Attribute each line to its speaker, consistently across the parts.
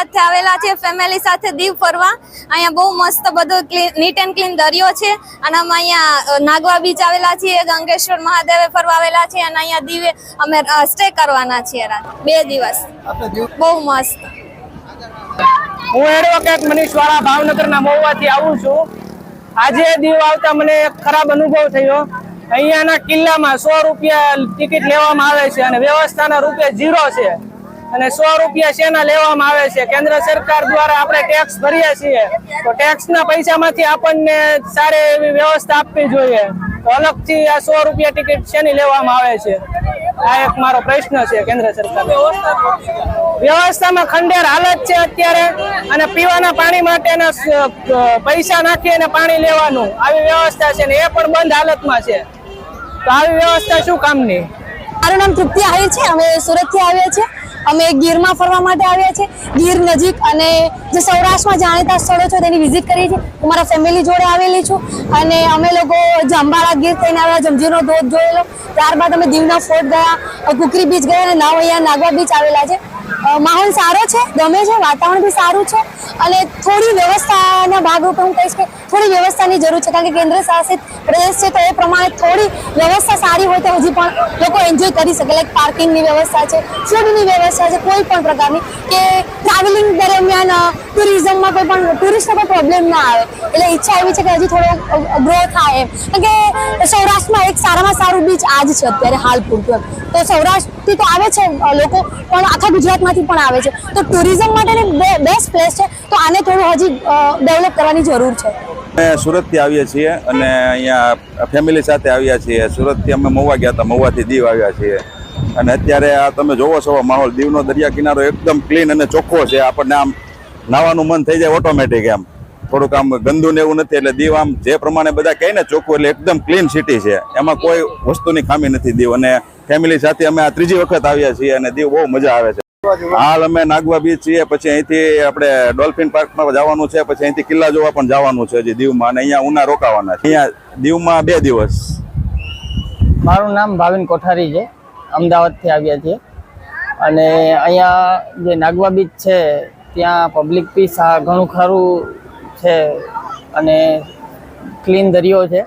Speaker 1: અમદાવાદથી આવેલા છે ફેમિલી સાથે દીવ ફરવા. અહીંયા બહુ મસ્ત બધો નીટ એન્ડ ક્લીન દરિયો છે. અને અમે અહીંયા નાગવા બીચ આવેલા છીએ ગંગેશ્વર મહાદેવે ફરવા આવેલા છીએ અને અહીંયા દીવે અમે સ્ટે કરવાના છીએ રાત બે દિવસ. બહુ મસ્ત.
Speaker 2: હું એડવોકેટ મનીષ વાળા ભાવનગરના મહુવાથી આવું છું. આજે દીવ આવતા મને ખરાબ અનુભવ થયો. અહીંયાના કિલ્લામાં સો રૂપિયા ટિકિટ લેવામાં આવે છે અને વ્યવસ્થાના રૂપે ઝીરો છે. અને સો રૂપિયા શેના લેવામાં આવે છે? કેન્દ્ર સરકાર દ્વારા આપણે ટેક્સ ભરીએ છીએ. તો ટેક્સના પૈસામાંથી આપણને સારી એવી વ્યવસ્થા આપવી જોઈએ. તો અલગથી આ સો રૂપિયા ટિકિટ શેની લેવામાં આવે છે? આ એક મારો પ્રશ્ન છે કેન્દ્ર સરકાર વ્યવસ્થામાં ખંડેર હાલત છે અત્યારે અને પીવાના પાણી માટેના પૈસા નાખી અને પાણી લેવાનું. આવી વ્યવસ્થા છે ને એ પણ બંધ હાલતમાં છે. તો આવી વ્યવસ્થા શું કામની?
Speaker 3: મારું નામ તૃપ્તિ આહિર છે. અમે સુરતથી આવ્યા છીએ. અમે ગીરમાં ફરવા માટે આવ્યા છીએ. ગીર નજીક અને જે સૌરાષ્ટ્રમાં જાણીતા સ્થળો છે તેની વિઝિટ કરી છે હું મારા ફેમિલી જોડે આવેલી છું અને અમે લોકો જંબાળા ગીર થઈને આવ્યા જમજીરનો ધોધ જોયેલો. ત્યારબાદ અમે દીવના ફોર્ટ ગયા કુકરી બીચ ગયા અને નાવ અહીંયા નાગવા બીચ આવેલા છે. માહોલ સારો છે, ગમે છે, વાતાવરણ બી સારું છે અને થોડી વ્યવસ્થાના ભાગરૂપે હું કહીશ કે થોડી વ્યવસ્થાની જરૂર છે, કારણ કે કેન્દ્ર શાસિત પ્રદેશ છે, તો એ પ્રમાણે થોડી વ્યવસ્થા સારી હોય તો હજી પણ લોકો એન્જોય કરી શકે. લાઈક પાર્કિંગની વ્યવસ્થા છે ફૂડની વ્યવસ્થા છે, કોઈ પણ પ્રકારની કે ટ્રાવેલિંગ દરમિયાન ટુરિઝમમાં કોઈ પણ ટુરિસ્ટને કોઈ પ્રોબ્લેમ ના આવે. એટલે ઈચ્છા એવી છે કે હજી થોડો ગ્રો થાય એમ. કારણ કે સૌરાષ્ટ્રમાં એક સારામાં સારું બીચ આજ છે અત્યારે હાલ પૂરતું તો સૌરાષ્ટ્રથી તો આવે છે લોકો, પણ આખા ગુજરાતમાંથી પણ આવે છે. તો ટુરિઝમ માટેની બેસ્ટ પ્લેસ છે. તો આને થોડું હજી ડેવલપ કરવાની જરૂર છે.
Speaker 4: અમે સુરતથી આવીએ છીએ અને અહીંયા ફેમિલી સાથે આવ્યા છીએ. સુરતથી અમે મહુવા ગયા હતા મહુવાથી દીવ આવ્યા છીએ. અને અત્યારે આ તમે જોવો છો માહોલ. દીવનો દરિયા કિનારો એકદમ ક્લીન અને ચોખ્ખો છે. આપણને આમ નાવાનું મન થઈ જાય ઓટોમેટિક એમ. થોડુંક આમ ગંદુ ને એવું નથી, એટલે દીવ આમ જે પ્રમાણે બધા કહે ને ચોખ્ખું, એટલે એકદમ ક્લીન સિટી છે. એમાં કોઈ વસ્તુની ખામી નથી દીવ. અને ફેમિલી સાથે અમે આ ત્રીજી વખત આવ્યા છીએ અને દીવ બહુ મજા આવે છે. હાલ અમે નાગવા બીચ છીએ, પછી અહીંથી આપણે ડોલ્ફિન પાર્કમાં જવાનું છે, પછી અહીંથી કિલ્લા જોવા પણ જવાનું છે હજી દીવમાં. અને અહીંયા ઉના રોકાવાના છે. અહીંયા દીવમાં બે દિવસ.
Speaker 2: મારું નામ ભાવિન કોઠારી છે. અમદાવાદથી આવ્યા છીએ. અને અહીંયા જે નાગવા બીચ છે ત્યાં પબ્લિક બી સા ઘણું ખરું છે અને ક્લીન દરિયો છે.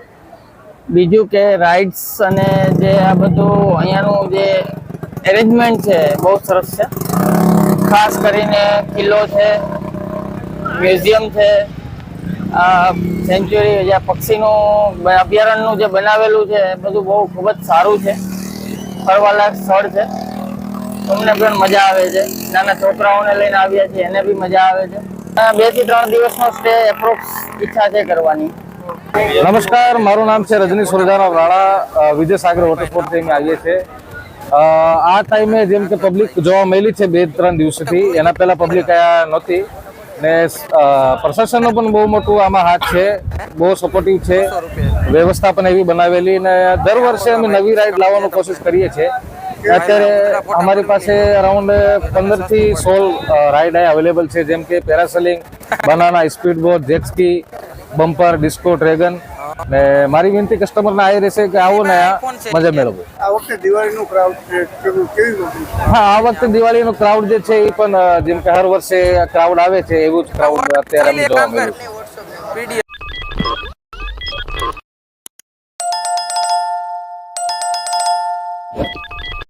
Speaker 2: બીજું કે રાઇડ્સ અને જે આ બધું અહીંયાનું જે એરેન્જમેન્ટ છે બહુ સરસ છે. ખાસ કરીને કિલ્લો છે મ્યુઝિયમ છે સેન્ચ્યુરી જે પક્ષીનું અભયારણ્યનું જે બનાવેલું છે, એ બધું બહુ ખૂબ જ સારું છે. ફરવાલાયક સ્થળ છે. અમને પણ મજા આવે છે. નાના છોકરાઓને લઈને આવ્યા છીએ એને બી મજા આવે છે. આ બેથી ત્રણ દિવસનો સ્ટે એપ્રોક્સ ઈચ્છા છે કરવાની.
Speaker 5: નમસ્કાર મારું નામ છે રજની સુરજારાવ રાણા. અ, વિજય સાગર વોટર સ્પોર્ટ અમે આવીએ છીએ. આ ટાઈમે જેમ કે પબ્લિક જોવા મળી છે બે ત્રણ દિવસથી. એના પહેલા પબ્લિક આયા નહોતી. ને પ્રશાસનનો પણ બહુ મોટું આમાં હાથ છે. બહુ સપોર્ટિવ છે. વ્યવસ્થા પણ એવી બનાવેલી ને દર વર્ષે અમે નવી રાઈડ લાવવાનો કોશિશ કરીએ છીએ. અત્યારે અમારી પાસે અરાઉન્ડ પંદરથી સોળ રાઈડ અવેલેબલ છે જેમ કે parasailing banana speed boat jet ski bumper disco dragon ને મારી વિનંતી કસ્ટમરને આવી રહેશે કે આવો ને આ મજા મેળવો.
Speaker 6: આ વખતે દિવાળીનું ક્રાઉડ કેવું કેવી મોટી
Speaker 5: હા આ વખતે દિવાળીનો ક્રાઉડ જે છે એ પણ જેમ કે હર વર્ષે ક્રાઉડ આવે છે એવું જ ક્રાઉડ અત્યારે જોવા મળ્યું